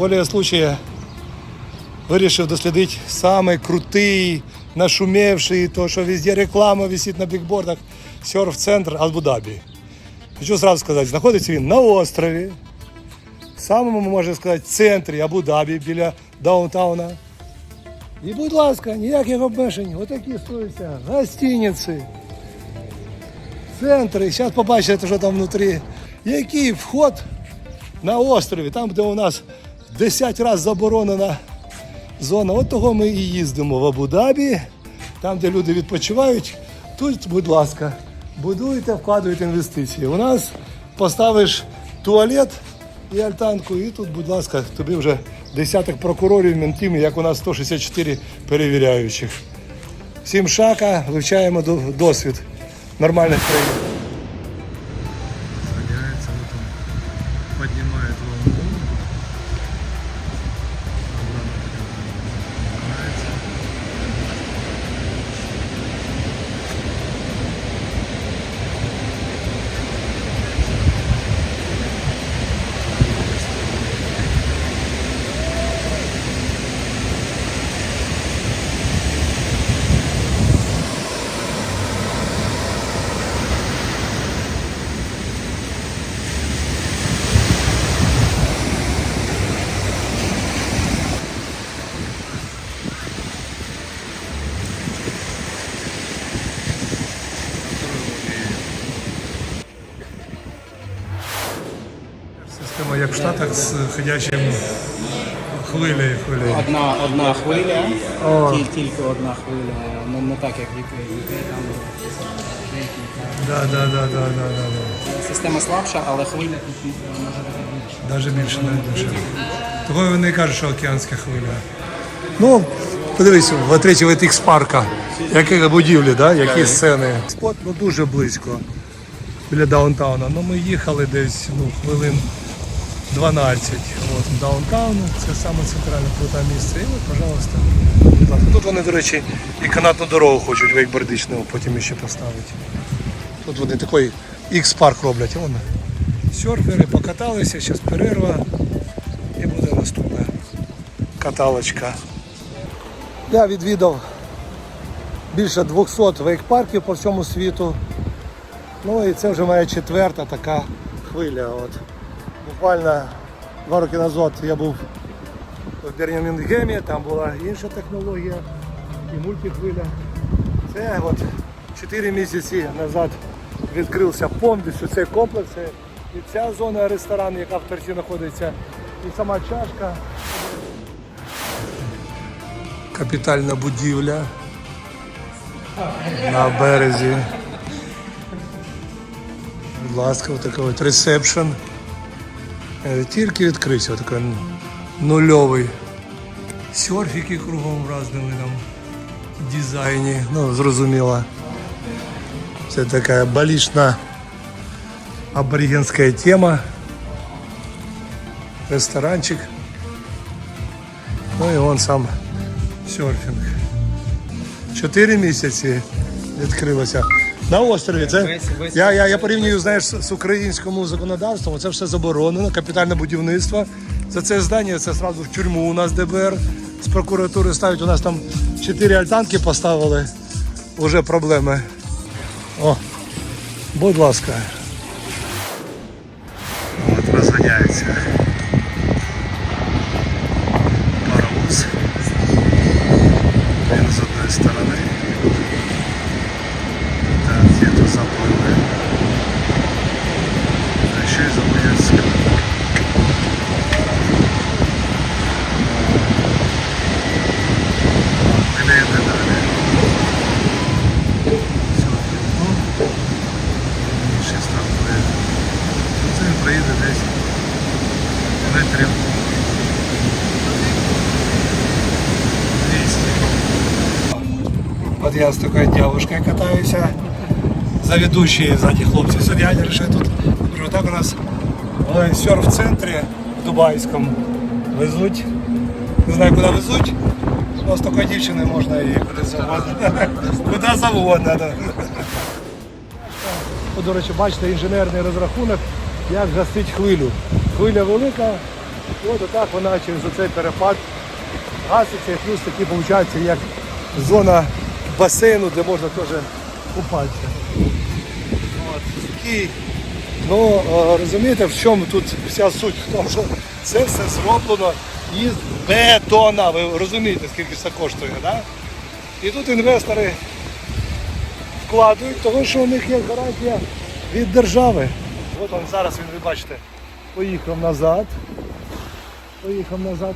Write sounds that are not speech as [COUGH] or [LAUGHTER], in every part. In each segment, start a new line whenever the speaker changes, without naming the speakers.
волею случая вирішив дослідити самий крутий, нашумевший, то, що везде реклама висить на бікбордах, серф-центр Абу-Дабі. Хочу сразу сказати, знаходиться він на острові, в самому, можна сказати, центрі Абу-Дабі, біля даунтауна. І, будь ласка, ніяких обмежень, отакі стояться гостиниці, центри. Зараз побачите, що там внутрі. Який вход на острові, там, де у нас 10 разів заборонена зона. От того ми і їздимо в Абу-Дабі, там, де люди відпочивають. Тут, будь ласка, будуйте, вкладуйте інвестиції. У нас поставиш туалет і альтанку, і тут, будь ласка, тобі вже десяток прокурорів, ментів, як у нас 164 перевіряючих. Всім шака, вивчаємо досвід нормальних країн.
Поднимает волну. Обратно поднимается.
Система як в Штатах з ходячим хвилею. хвилею.
Одна, одна хвиля,
О.
тіль- тільки одна хвиля, ну не так як в UK. В UK там декілька.
Да, да, да, да, да, да, да.
Система слабша, але хвиля тут може бути більше.
Навіть більше, навіть більше. Того вони кажуть, що океанська хвиля. Ну, подивись, в отречі в X парка. Які будівлі, да? які сцени. Спот ну, дуже близько біля даунтауна. Ну, ми їхали десь ну, хвилин 12 от, даунтауну. Це саме центральне круте місце. І от, пожалуйста. Тут вони, до речі, і канатну дорогу хочуть вейкбордичну потім ще поставити. Тут вони такий X-парк роблять. Вон. Серфери покаталися, зараз перерва і буде наступна каталочка. Я відвідав більше 200 вейк-парків по всьому світу. Ну і це вже моя четверта така хвиля. От. Буквально два роки назад я був в Бірмінгемі, там була інша технологія і мультихвиля. Це от 4 місяці назад відкрився повністю цей комплекс. І ця зона ресторану, яка в торці знаходиться, і сама чашка. Капітальна будівля на березі. Будь ласка, отакий от ресепшн. Е, Тільки відкрився, отакий нульовий. Серфіки кругом в різному там дизайні. Ну, зрозуміло. Це така балічна аборигенська тема. Ресторанчик. Ну і вон сам серфінг. Чотири місяці відкрилося. На острові це я, я, я порівнюю знаєш, з з українським законодавством. Це все заборонено, капітальне будівництво. За це здання це одразу в тюрму у нас ДБР з прокуратури ставить. У нас там чотири альтанки поставили. Уже проблеми. О, будь ласка. От розганяється. Метрів 200. От я з такою дівчинкою катаюся. За ведущие сзади хлопці сидять, решать тут. Кажу, так у нас в серф-центрі в Дубайському везуть. Не знаю, куди везуть. але з такою дівчиною можна і куди завгодно. [LAUGHS] Куди завгодно. Да. До речі, бачите, інженерний розрахунок, як гасить хвилю. Хвиля велика, от отак вона через оцей перепад гаситься, і плюс такі виходить, як зона басейну, де можна теж купатися. От, такий, ну, е, розумієте, в чому тут вся суть? В тому, що це все зроблено із бетона. Ви розумієте, скільки це коштує, да? І тут інвестори вкладають, тому що у них є гарантія від держави. От он зараз він, ви бачите, поїхав назад. Поїхав назад.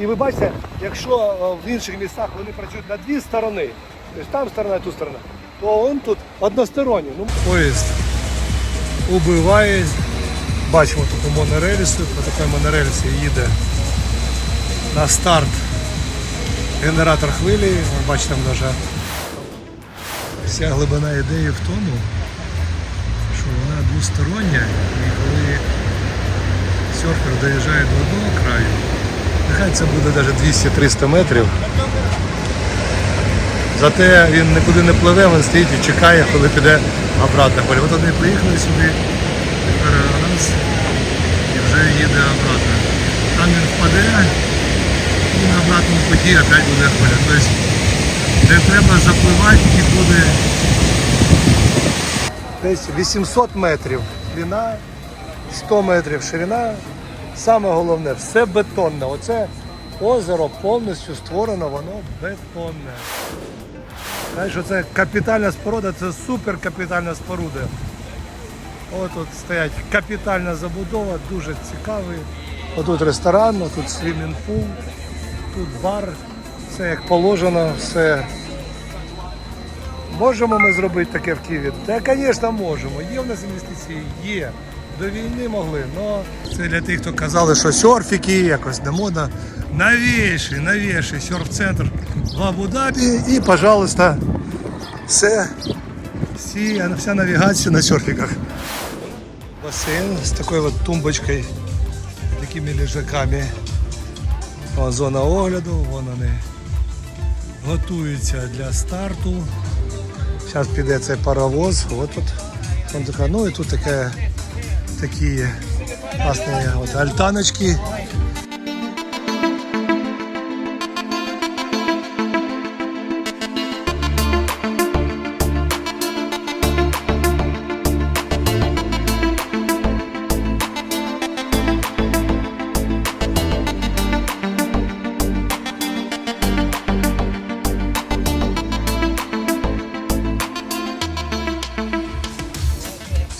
І ви бачите, якщо е, в інших містах вони працюють на дві сторони, тобто там сторона, тут сторона, то он тут односторонній. Ну, поїзд убиває. Бачимо тут у монорельсу, по такій монорельсі їде на старт генератор хвилі. Ви бачите, там даже вся глибина ідеї в тому, що вона двостороння і коли серфер доїжджає до одного краю, нехай це буде навіть 200-300 метрів. Зате він нікуди не пливе, він стоїть і чекає, коли піде обратно. От вони поїхали сюди, тепер раз і вже їде обратно. Там він впаде і на обратному путі опять буде хвиля. Тобто де треба запливати і буде десь 800 метрів длина, 100 метрів ширина. Саме головне, все бетонне. Оце озеро повністю створено, воно бетонне. Знаєш, це капітальна споруда, це супер капітальна споруда. От тут стоять капітальна забудова, дуже цікавий. Отут ресторан, тут свімінг-пул, тут бар, все як положено, все. Можемо ми зробити таке в Києві? Та, звісно, можемо. Є в нас інвестиції, є. До війни могли, але це для тих, хто казали, що серфіки якось не модно. Новіший, новіший серф-центр в Абу-Дабі і, пожалуйста, все, всі, вся навігація на серфіках. Басейн з такою от тумбочкою, такими лежаками. О, зона огляду, вон вони готуються для старту. Зараз піде цей паровоз. От тут, ну і тут таке, такі класні от, альтаночки.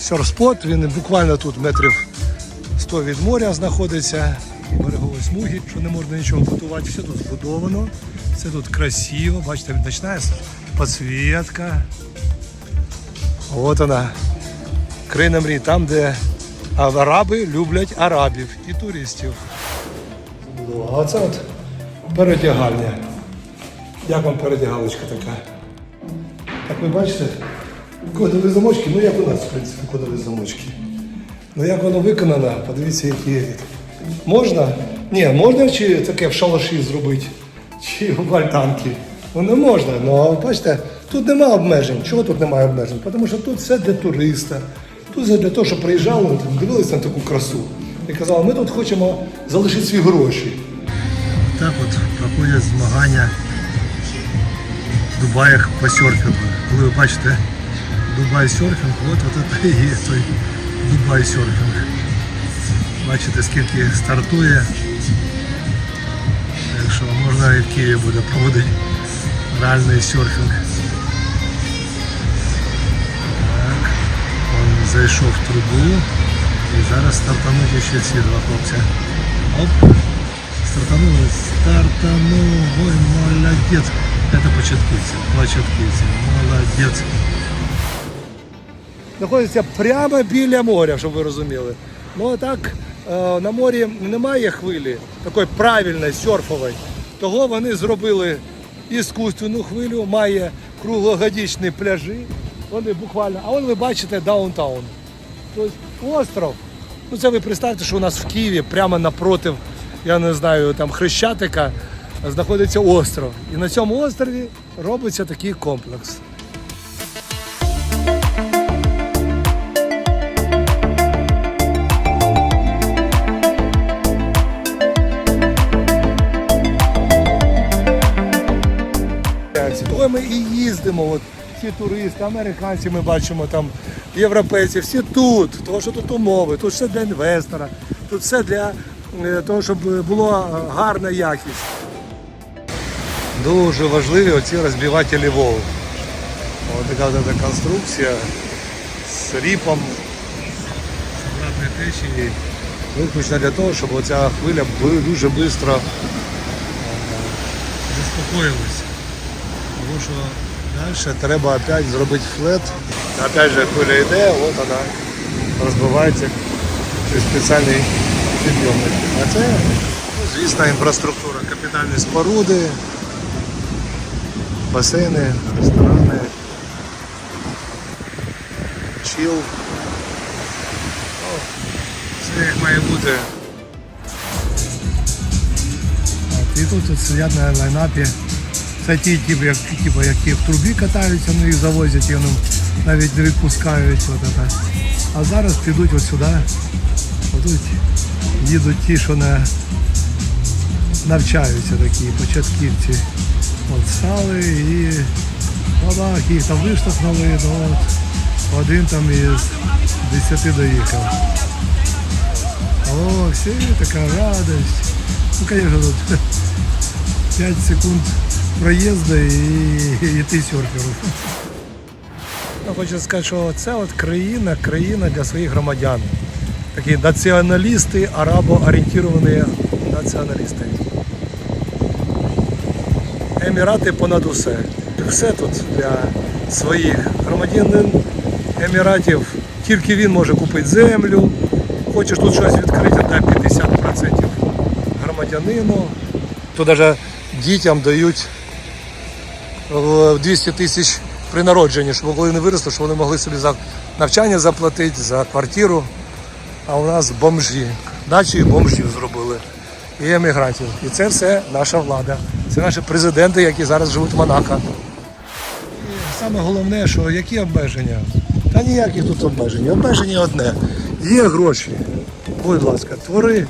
Серфспот, він буквально тут метрів 100 від моря знаходиться, берегової смуги, що не можна нічого будувати. Все тут збудовано, все тут красиво. Бачите, починається підсвітка. От вона. Країна мрій, там, де араби люблять арабів і туристів. А це от передягальня. Як вам передягалочка така? Як ви бачите, кодові замочки, ну як у нас, в принципі, кодові замочки. Ну як воно виконано, подивіться, які. Можна? Ні, можна чи таке в шалаші зробити, чи в альтанки. Ну не можна. Ну бачите, тут немає обмежень. Чого тут немає обмежень? Тому що тут все для туриста. Тут все для того, щоб приїжджали, дивилися на таку красу. І казали, ми тут хочемо залишити свої гроші. Так от проходять змагання в Дубаях по серфінгу. Коли ви бачите Дубай серфінг, от, от це і є той Дубай серфінг. Бачите, скільки стартує. Так що можна і в Києві буде проводити реальний серфінг. Так, він зайшов в трубу і зараз стартануть ще ці два хлопця. Оп. Стартанули, стартанув, ой, молодець. Это початківці, початківці, молодець. Знаходиться прямо біля моря, щоб ви розуміли. Ну а так е, на морі немає хвилі, такої правильної, серфової. Того вони зробили іскусственну хвилю, має круглогодічні пляжі. Вони буквально, а вон ви бачите даунтаун. Тобто остров. Ну це ви представте, що у нас в Києві прямо напротив, я не знаю, там Хрещатика знаходиться остров. І на цьому острові робиться такий комплекс. Бачимо, от всі туристи, американці ми бачимо там, європейці, всі тут, тому що тут умови, тут все для інвестора, тут все для е, того, щоб була гарна якість. Дуже важливі оці розбивателі волн. Ось така конструкція з ріпом, з течією. Виключно для того, щоб оця хвиля дуже швидко заспокоїлася. Тому що далі треба опять зробити флет. Опять же хвиля йде, от вона розбивається через спеціальний підйомник. А це, ну, звісно, інфраструктура, капітальні споруди, басейни, ресторани, чіл. Ну, Все як має бути. І тут от сидять на лайнапі. Це ті, типу, як, типу, які в трубі катаються, ну їх завозять, і вони навіть не відпускають. От це. А зараз підуть от сюди. Отут їдуть ті, що не навчаються такі початківці. От стали і отак їх там виштовхнули, ну, от, один там із десяти доїхав. О, все, така радость. Ну, конечно, тут [LAUGHS] 5 секунд проїзду і, і ти серферу. Я хочу сказати, що це от країна, країна для своїх громадян. Такі націоналісти, арабо-орієнтовані націоналісти. Емірати понад усе. Все тут для своїх громадянин Еміратів. Тільки він може купити землю. Хочеш тут щось відкрити, дай 50% громадянину. Тут навіть дітям дають 200 тисяч при народженні, щоб коли не виросли, щоб вони могли собі за навчання заплатити, за квартиру. А у нас бомжі. Дачі бомжів зробили. І емігрантів. І це все наша влада. Це наші президенти, які зараз живуть в Монако. І саме головне, що які обмеження? Та ніяких тут обмежень. Обмеження одне. Є гроші. Будь ласка, твори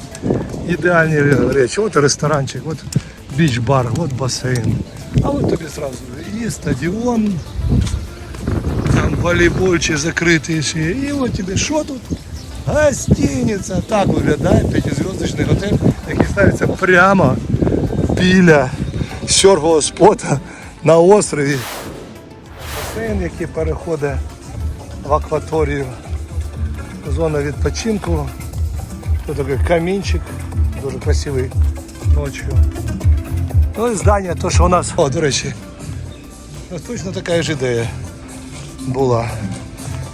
ідеальні речі. От ресторанчик, от біч-бар, от басейн. А от тобі одразу і стадіон, там волейбольчик закритий ще. І от тобі що тут? Гостиниця. Так виглядає п'ятизв'язочний готель, який ставиться прямо біля сьоргового спота на острові. Басейн, який переходить в акваторію. Зона відпочинку. Тут такий камінчик, дуже красивий ночью. Ну здання, то, що у нас. О, до речі, точно така ж ідея була.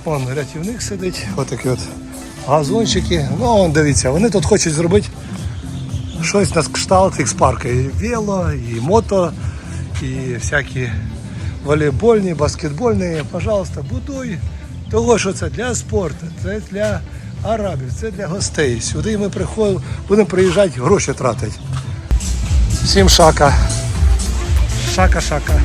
Вон рятівник сидить, отакі от газончики. Ну, вон, дивіться, вони тут хочуть зробити щось на кшталт ікс-парка. І вело, і мото, і всякі волейбольні, баскетбольні. Пожалуйста, будуй. Того, що це для спорту, це для арабів, це для гостей. Сюди ми приходимо, будемо приїжджати, гроші тратити. Всім шака. Шака-шака.